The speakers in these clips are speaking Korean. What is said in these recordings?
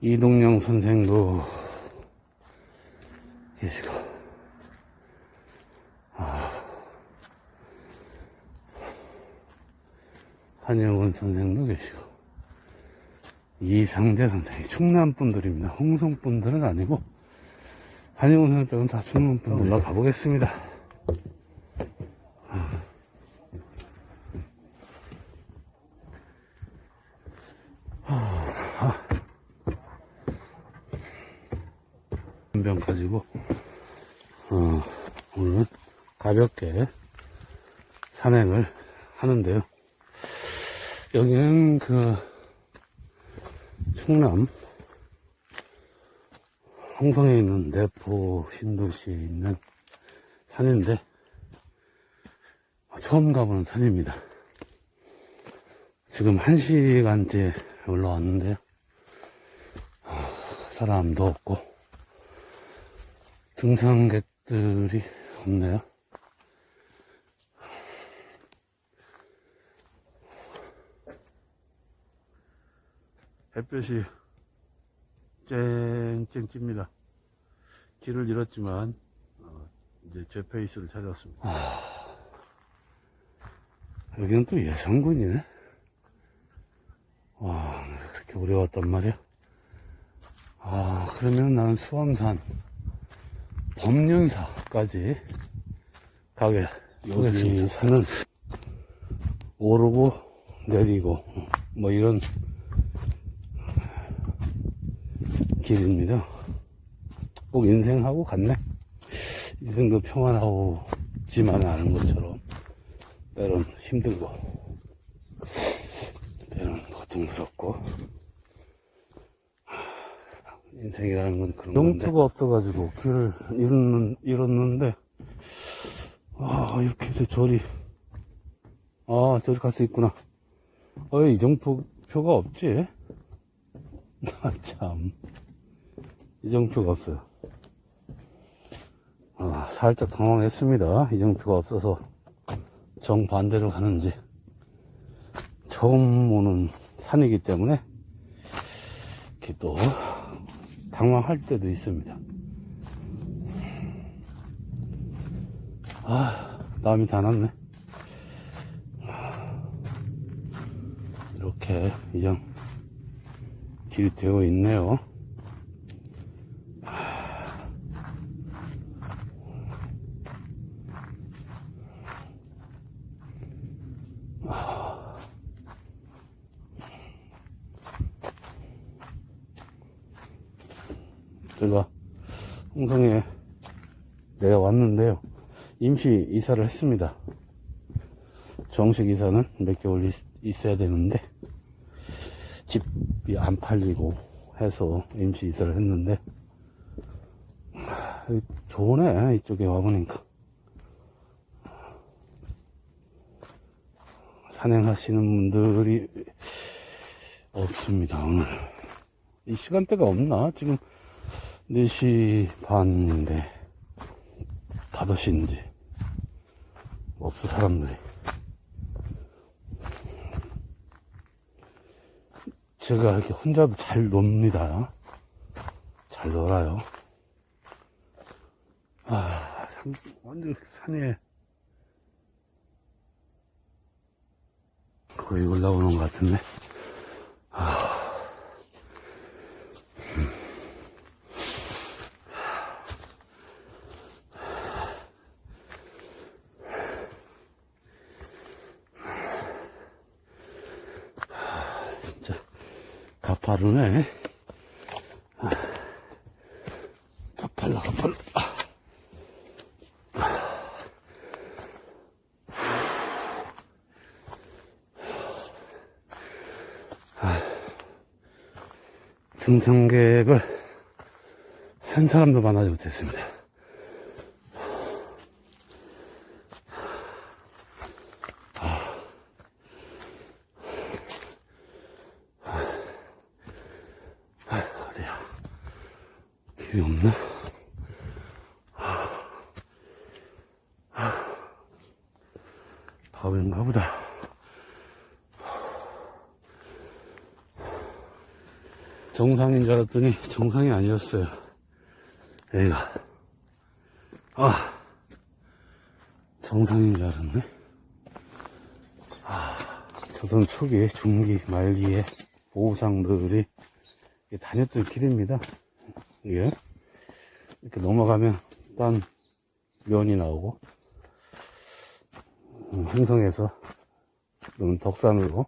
이동영 선생도 계시고, 아, 한영원 선생도 계시고, 이상재 선생이 충남 분들입니다. 홍성 분들은 아니고, 한영원 선생 빼고는 다 충남 분들. 올라가 보겠습니다. 병 가지고 어, 오늘 가볍게 산행을 하는데요. 여기는 그 충남 홍성에 있는 내포 신도시에 있는 산인데 처음 가보는 산입니다. 지금 한 시간째 올라왔는데요. 아, 사람도 없고 등산객들이 없네요. 햇볕이 쨍쨍 찝니다. 길을 잃었지만 어, 이제 제 페이스를 찾았습니다. 여기는 또 예성군이네. 와, 그렇게 오래 왔단 말이야. 아, 그러면 나는 수암산 범륜사까지 가게. 여기 산은 오르고 내리고 뭐 이런 길입니다. 꼭 인생하고 같네. 인생도 평안하지만 않은 것처럼 때론 힘들고 때론 고통스럽고 인생이라는 건 그런 건데. 용투가 없어가지고 길을 잃었는, 잃었는데 아 이렇게 해서 저리 아 저리 갈 수 있구나. 어 이정표 표가 없지? 아참. 이정표가 없어요. 아 살짝 당황했습니다. 이정표가 없어서 정반대로 가는지. 처음 오는 산이기 때문에 이렇게 또 당황할 때도 있습니다. 아, 땀이 다 났네. 이렇게 이정 길이 되어 있네요. 제가 홍성에 내려왔는데요. 임시 이사를 했습니다. 정식 이사는 몇 개월 있, 있어야 되는데 집이 안 팔리고 해서 임시 이사를 했는데 좋네 이쪽에 와보니까 산행하시는 분들이 없습니다 오늘 이 시간대가 없나 지금 4시 반인데 5시인지 없어 사람들이. 제가 이렇게 혼자도 잘 놉니다. 잘 놀아요. 아 산, 완전 산에 거의 올라오는 것 같은데 가팔라. 아, 등산객을 한 사람도 만나지 못했습니다. 길이 없나? 바위인가 보다. 정상인 줄 알았더니 정상이 아니었어요. 여기가. 아, 정상인 줄 알았네. 아, 조선 초기, 중기, 말기에 보호상들이 이게 다녔던 길입니다. 이게. 이렇게 넘어가면 딴 면이 나오고, 음, 행성에서, 또는 덕산으로,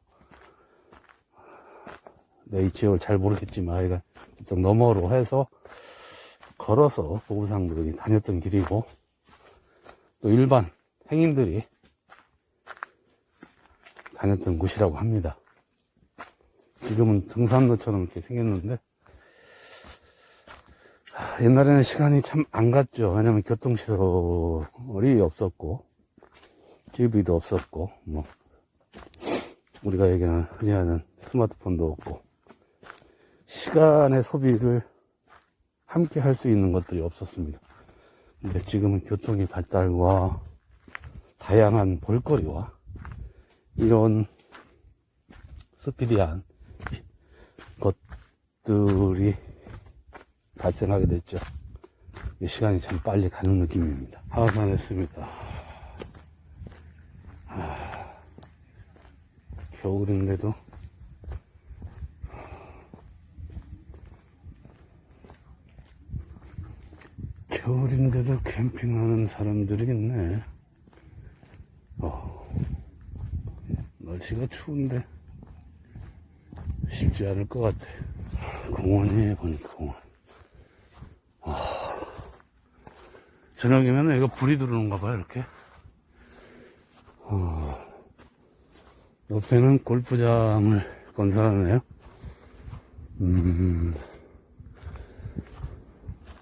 내이 지역을 잘 모르겠지만, 아이가 이쪽 너머로 해서, 걸어서 보호상들이 다녔던 길이고, 또 일반 행인들이 다녔던 곳이라고 합니다. 지금은 등산로처럼 이렇게 생겼는데, 하, 옛날에는 시간이 참 안 갔죠. 왜냐면 교통시설이 없었고, GV도 없었고, 뭐, 우리가 얘기하는, 흔히 하는 스마트폰도 없고, 시간의 소비를 함께 할 수 있는 것들이 없었습니다. 근데 지금은 교통의 발달과 다양한 볼거리와 이런 스피디한 것들이 발생하게 됐죠. 이 시간이 참 빨리 가는 느낌입니다. 하산했습니다. 아, 겨울인데도 겨울인데도 캠핑하는 사람들이 있네. 어, 날씨가 추운데 쉽지 않을 것 같아. 공원이에요, 보니까 공원. 아, 저녁이면 이거 불이 들어오는가 봐요, 이렇게. 어, 옆에는 골프장을 건설하네요. 음,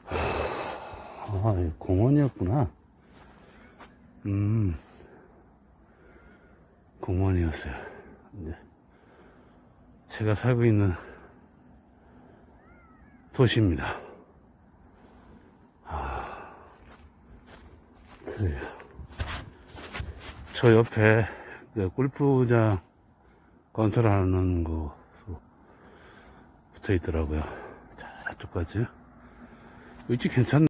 아, 공원이었구나. 음, 공원이었어요. 이제 제가 살고 있는 도시입니다. 그래요. 저 옆에 그 골프장 건설하는 곳 붙어 있더라고요. 저쪽까지. 위치 괜찮네.